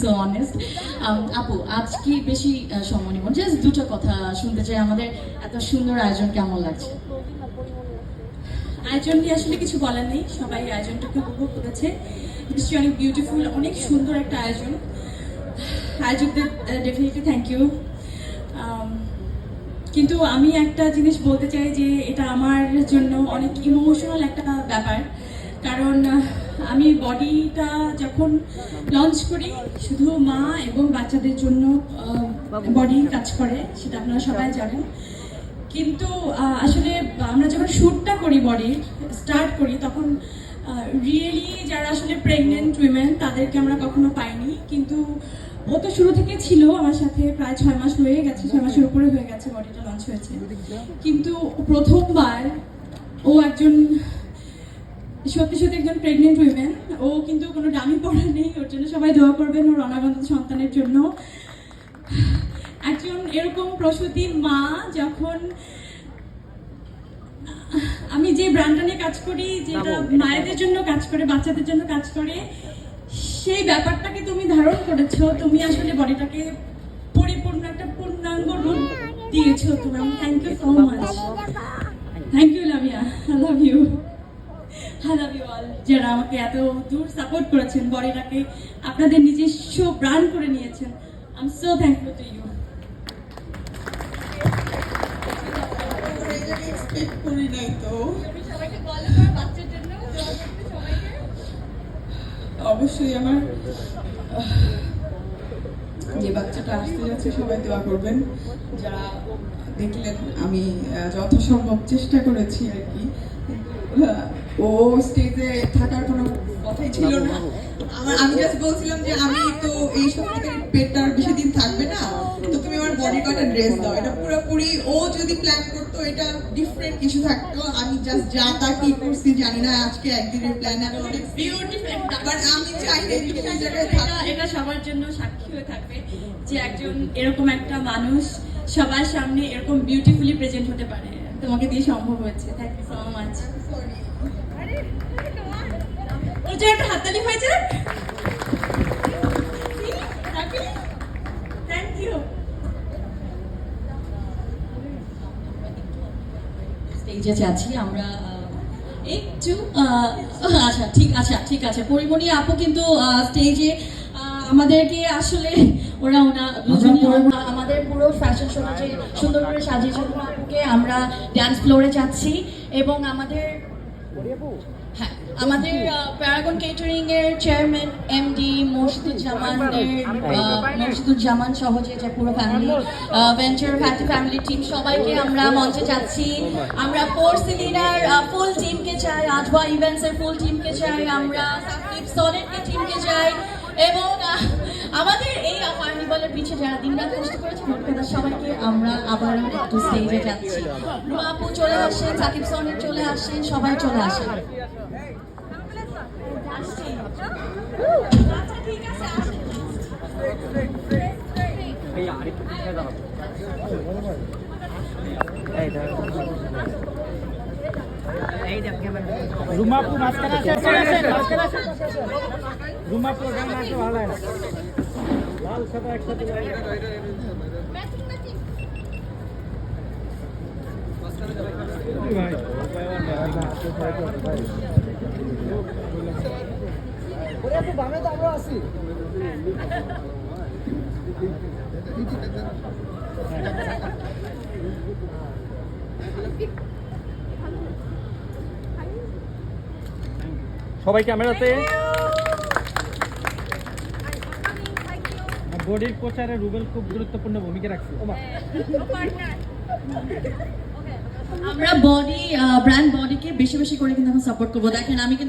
So honest Um, আপু আজ কি বেশি সময় নিব জাস্ট দুটো কথা শুনতে চাই। আমাদের এত সুন্দর আয়োজন কেমন লাগছে? আয়োজন আসলে কিছু বলার নেই। সবাই আয়োজনটাকে উপভোগ করেছে। নিশ্চয়ই অনেক বিউটিফুল অনেক সুন্দর একটা আয়োজন। আয়োজকদের ডেফিনেটলি থ্যাংক ইউ কিন্তু আমি একটা জিনিস বলতে চাই যে এটা আমার জন্য অনেক ইমোশনাল একটা ব্যাপার। কারণ আমি বডিটা যখন লঞ্চ করি শুধু মা এবং বাচ্চাদের জন্য বডি কাজ করে সেটা আপনারা সবাই জানেন। কিন্তু আসলে আমরা যখন শ্যুটটা করি বডির স্টার্ট করি তখন রিয়েলি যারা আসলে প্রেগনেন্ট উইমেন তাদেরকে আমরা কখনো পাইনি। কিন্তু ও তো শুরু থেকে ছিল আমার সাথে প্রায় ছয় মাস হয়ে গেছে ছয় মাসের উপরে হয়ে গেছে বডিটা লঞ্চ হয়েছে। কিন্তু প্রথমবার ও একজন সত্যি সত্যি একজন প্রেগনেন্ট উইমেন ও কিন্তু কোনো ডামি পড়া নেই ওর জন্য সবাই দোয়া করবেন ওর অনাগত সন্তানের জন্য। একজন এরকম প্রসূতির মা যখন আমি যে ব্র্যান্ডটা নিয়ে কাজ করি যেটা মায়েদের জন্য কাজ করে বাচ্চাদের জন্য কাজ করে সেই ব্যাপারটাকে তুমি ধারণ করেছ তুমি আসলে বডিটাকে পরিপূর্ণ একটা পূর্ণাঙ্গ রূপ দিয়েছ তুমি thank you so much thank you লাভিয়া। I love you love you যারা আমাকে এত দূর সাপোর্ট করেছেন বডিটাকে আপনাদের নিজস্ব ব্র্যান্ড করে নিয়েছেন I am so thankful to you করি নাই তো অবশ্যই আমার যে বাচ্চাটা আসতে যাচ্ছে, সবাই দোয়া করবেন। যারা দেখলেন আমি যথাসম্ভব চেষ্টা করেছি আর কি। ও স্টেজে থাকার কোনো কথাই ছিল না। আমার আমি জাস্ট বলছিলাম যে আমি তো এই সপ্তাহের পেটটা বেশি দিন থাকবে না তো তুমি আমার বডি কটা ড্রেস দাও। এটা পুরোপুরি ও যদি প্ল্যান করতো এটা ডিফারেন্ট কিছু থাকতো। আমি জাস্ট যা তা কি করছি জানি না আজকে একদিনের প্ল্যান আমি অনেক বিউটিফুল বাট আমি চাই এটা এটা সবার জন্য সাক্ষী হয়ে থাকবে যে একজন এরকম একটা মানুষ সবার সামনে এরকম বিউটিফুলি প্রেজেন্ট দিয়ে সম্ভব হয়েছে থ্যাংক ইউ সো মাচ আমরা একটু আচ্ছা ঠিক আচ্ছা ঠিক আছে। পরিমণি আপু কিন্তু স্টেজে আমাদেরকে আসলে ওরা ওনা দুজনই আমাদের পুরো ফ্যাশন শোটা যে সুন্দর করে সাজিয়েছে আপুকে আমরা ড্যান্স ফ্লোরে যাচ্ছি এবং আমাদের হ্যাঁ আমাদের প্যারাগন কেটারিং এর চেয়ারম্যান এমডি মুর্শিদুজ্জামানের মুর্শিদুজ্জামান সহ যে পুরো ফ্যামিলি ভেঞ্চার ফ্যামিলি টিম সবাইকে আমরা মঞ্চে যাচ্ছি। আমরা পোর্সিলিনার ফুল টিমকে চাই আজবা ইভেন্টস এর ফুল টিমকে চাই আমরা সাকিব টিমকে চাই। এবং আমাদের এই কার্নিভালের পিছিয়ে যারা দিনরাত কষ্ট করেছে মোটকথা সবাইকে আমরা আবারও একটু স্টেজে যাচ্ছি। আপু চলে আসেন, সাকিব সনির চলে আসেন, সবাই চলে আসেন। রুমাপু মাঝখানে আসে আসেন আসেন, মাঝখানে আসেন। ভালো লাল সাদা একসাথে সবাই ক্যামেরাতে। বডির প্রচারে রুবেল খুব গুরুত্বপূর্ণ ভূমিকা রাখছে। আমরা বডি ব্র্যান্ড বডিকে বেশি বেশি করে কিন্তু সাপোর্ট করব। দেখেন, আমি কিন্তু